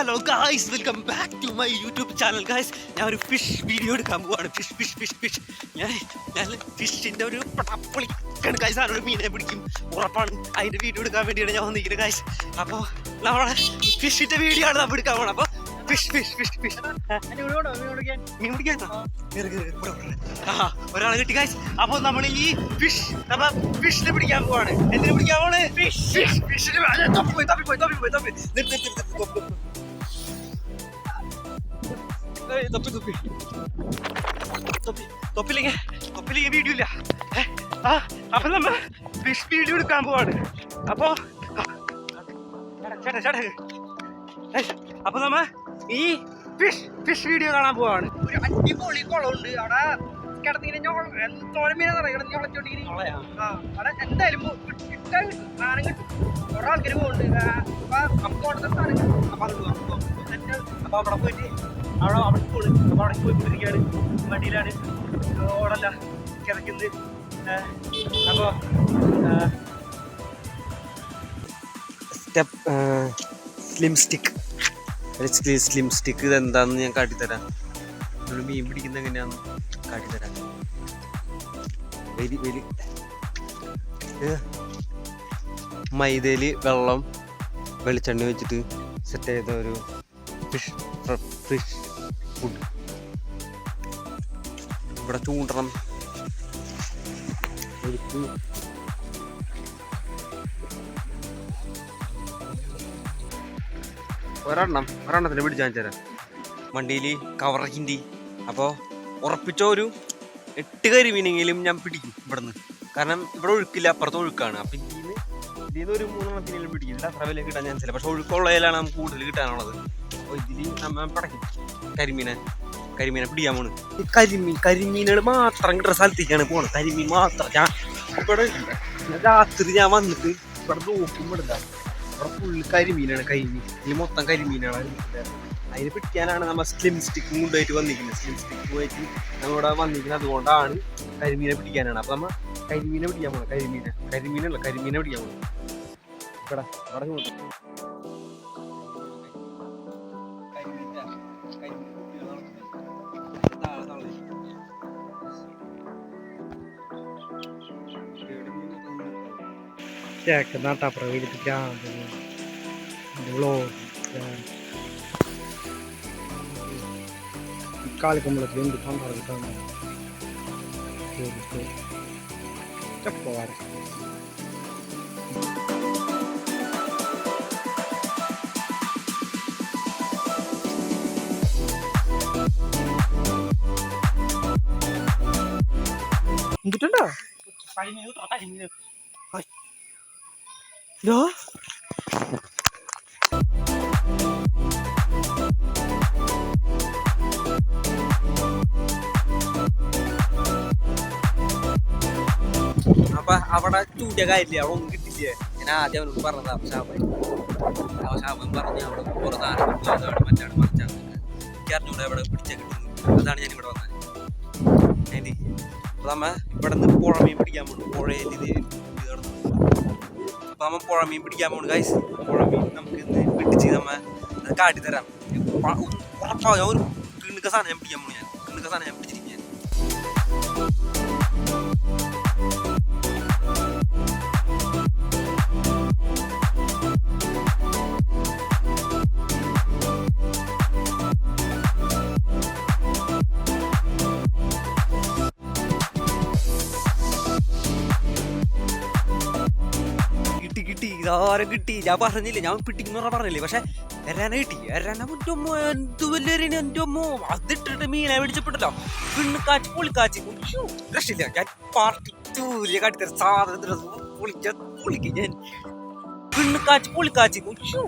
Hello guys welcome back to my YouTube channel guys ഞാൻ ഒരു fish video എടുക്കാൻ പോവാണ്. ഫിഷ് ഫിഷ് ഫിഷ് ഫിഷ് ഞാൻ ഞാൻ ഫിഷിന്റെ ഒരു പടപ്പൊളി ഗായ്സ് ആരോട് മീനെ പിടിക്കും? ഉറപ്പാണ്. അതിന്റെ വീഡിയോ എടുക്കാൻ വേണ്ടിയാണ് ഞാൻ വന്നിരിക്കുന്നത് ഗായ്സ് അപ്പോൾ നമ്മളെ ഫിഷിന്റെ വീഡിയോ ആണ് നമ്മൾ എടുക്കാൻ പോകണം അപ്പോൾ ഫിഷ് ഫിഷ് ഫിഷ് ഫിഷ് മീൻ പിടിക്കാനോ കേറ്, കേറ്, ഇവിടെ, ഇവിടെ. ആ ഒരാളെ കിട്ടി ഗായ്സ് അപ്പോൾ നമ്മൾ ഈ ഫിഷ് നമ്മൾ ഫിഷിനെ പിടിക്കാൻ പോവാണ്. എന്തിനു പിടിക്കാൻ പോവാണ്? ഫിഷ് ഫിഷ് ഫിഷിന് തപ്പിപ്പോയി തപ്പിപ്പോയി തപ്പിപ്പോയി തപ്പി നിർത്തി നിർത്തി നിർത്തി തപ്പി തപ്പി ഏയ് തൊപ്പി തൊപ്പി. തൊപ്പി തൊപ്പിലേക്ക് തൊപ്പിലേക്ക് വീഡിയോ ഇല്ല. ഏ, ആ അപ്പൊ നമ്മ ഫിഷ് വീഡിയോ എടുക്കാൻ പോവാണ്. അപ്പോ ആ, ചേട്ടാ ചേട്ടാ ഏയ്, അപ്പൊ നമ്മ ഈ ഫിഷ് ഫിഷ് വീഡിയോ കാണാൻ പോവാണ്. ഒരു അടിപൊളി കുളമുണ്ട്. അവിടെ കിടന്നിങ്ങനെ കിടന്ന് ഞൊളച്ചോണ്ടിങ്ങനെ അവിടെ എന്തായാലും പോ- കിട്ടാൻ കിട്ടും. സാധനം കിട്ടും. കുറെ ആൾക്കാർ പോകുന്നുണ്ട് ആ, നമുക്ക് അവിടുത്തെ സാധനം കിട്ടും. അപ്പൊ അത് നോക്കാം. അവിടെ പോയിട്ട് അവിടെ അവിടെ പോണ്. അപ്പൊ അവിടെ പോയി വണ്ടിയിലാണ്. ഓടല്ല കിടക്കുന്നത്. അപ്പോൾ step slim stick slim stick ഇത് എന്താണെന്ന് ഞാൻ കാട്ടിത്തരാം. നമ്മൾ മീൻ പിടിക്കുന്ന എങ്ങനെയാന്ന് കാട്ടിത്തരാം. വലി വലി മൈദയിൽ വെള്ളം വെളിച്ചെണ്ണ വെച്ചിട്ട് സെറ്റ് ചെയ്ത ഒരു ഫിഷ് ഫിഷ് ഫുഡ് ഇവിടെ ചൂണ്ടണം. ഒരെണ്ണം ഒരെണ്ണത്തിന് പിടിച്ചാൽ തരാം. വണ്ടിയിൽ കവറക്കിന്റെ അപ്പോൾ ഉറപ്പിച്ച ഒരു എട്ട് കരിമീനെങ്കിലും ഞാൻ പിടിക്കും ഇവിടുന്ന്. കാരണം ഇവിടെ ഒഴുക്കില്ല അപ്പുറത്ത് ഒഴുക്കാണ്. അപ്പം ഇതിന് നിന്ന് ഒരു മൂന്നെണ്ണത്തിനെങ്കിലും പിടിക്കും. ഇതിൽ അത്ര വില കിട്ടാൻ ചാൻസ് ഇല്ല. പക്ഷെ ഒഴുക്കുള്ളതിലാണ് നമുക്ക് കൂടുതൽ കിട്ടാനുള്ളത്. അപ്പോൾ ഇതിൽ നമ്മൾ പടക്കും. കരിമീനെ കരിമീനെ പിടിക്കാൻ പോണ്. കരിമീൻ കരിമീനുകൾ മാത്രം കിട്ടുന്ന സ്ഥലത്തേക്കാണ് പോണത്. കരിമീൻ മാത്രം. ഞാൻ ഇവിടെ രാത്രി ഞാൻ വന്നിട്ട് ഇവിടെ നോക്കുമ്പോൾ ഇവിടെ ഫുള്ള് കരിമീനാണ് കരിമീൻ ഇതിൽ മൊത്തം കരിമീനാണ്. അതിന് പിടിക്കാനാണ് നമ്മൾ സ്ലിം സ്റ്റിക്കും കൊണ്ടുപോയിട്ട് വന്നിരിക്കുന്നത്. സ്ലിം സ്റ്റിക്ക് പോയിട്ട് നമ്മളിവിടെ വന്നിരിക്കുന്നത് അതുകൊണ്ടാണ് കരിമീനെ പിടിക്കാനാണ്. അപ്പം നമ്മൾ കരിമീനെ പിടിക്കാൻ പോകണം കരിമീനെ. കരിമീനല്ല കരിമീനെ പിടിക്കാൻ പോകണം ഇവിടെ ഇവിടെ ചേക്ക് നാട്ടാപ്പുറം വീടിപ്പിക്കാൻ കാളിക്കുമ്പളത്തിൽ എന്ത് പണ്ടാണ് കിട്ടാൻ പോവാറ് എന്തിട്ടുണ്ടോ കരിമീൻ കിട്ടോ, കരിമീൻ. ഇതോ അപ്പൊ അവിടെ ചൂടിയ കാര്യമില്ല? അവിടെ ഒന്നും കിട്ടില്ലേ ഞാൻ ആദ്യം അവനോട് പറഞ്ഞതാ ശാപൻ അപ്പൊ ശാപൻ പറഞ്ഞു അവിടെ കുറെ സാധനം അതവിടെ മറ്റാണ് മറിച്ചാണ്. എനിക്ക് അറിഞ്ഞൂടെ അവിടെ പിടിച്ചാൽ കിട്ടുന്നു അതാണ് ഞാൻ ഇവിടെ വന്നത് ഏന്തി അപ്പൊ നമ്മ ഇവിടെ നിന്ന് പുഴ മീൻ പിടിക്കാൻ പോകും പുഴയിൽ ഇത് നമ്മൾ പുഴ മീൻ പിടിക്കാൻ പോണു. ഗൈസ് പുഴ മീൻ നമുക്ക് ഇന്ന് പിടിച്ച് നമ്മൾ അത് കാട്ടിത്തരാം ഒരു കിണ്ണുക്ക സാധനം ഞാൻ പിടിക്കാൻ പോണു ഞാൻ. കിണ്ണുക്ക സാധനം ഞാൻ പിടിച്ചിരിക്കും കിട്ടി കിട്ടി. ഞാൻ പറഞ്ഞില്ലേ ഞാൻ പിടിക്കുന്ന പറഞ്ഞില്ലേ? പക്ഷെ എരാന കിട്ടി. എരാന എന്റെ അമ്മോ എന്ത് വലിയ എന്റെ അമ്മോ? അതിട്ടിട്ട് മീനെ പിടിച്ചപ്പെട്ടല്ലോ പിന്നെ കാച്ചി പൊളിക്കാച്ചി ഉയ്യോ, രക്ഷയില്ല. ഞാൻ പാർട്ടി ചൂരിയ കാട്ടിത്തരാം. സാധനത്തിന് പൊളിച്ച പൊളിക്കും ഞാൻ. പിണ്ണ് കാച്ചി ഉയ്യോ,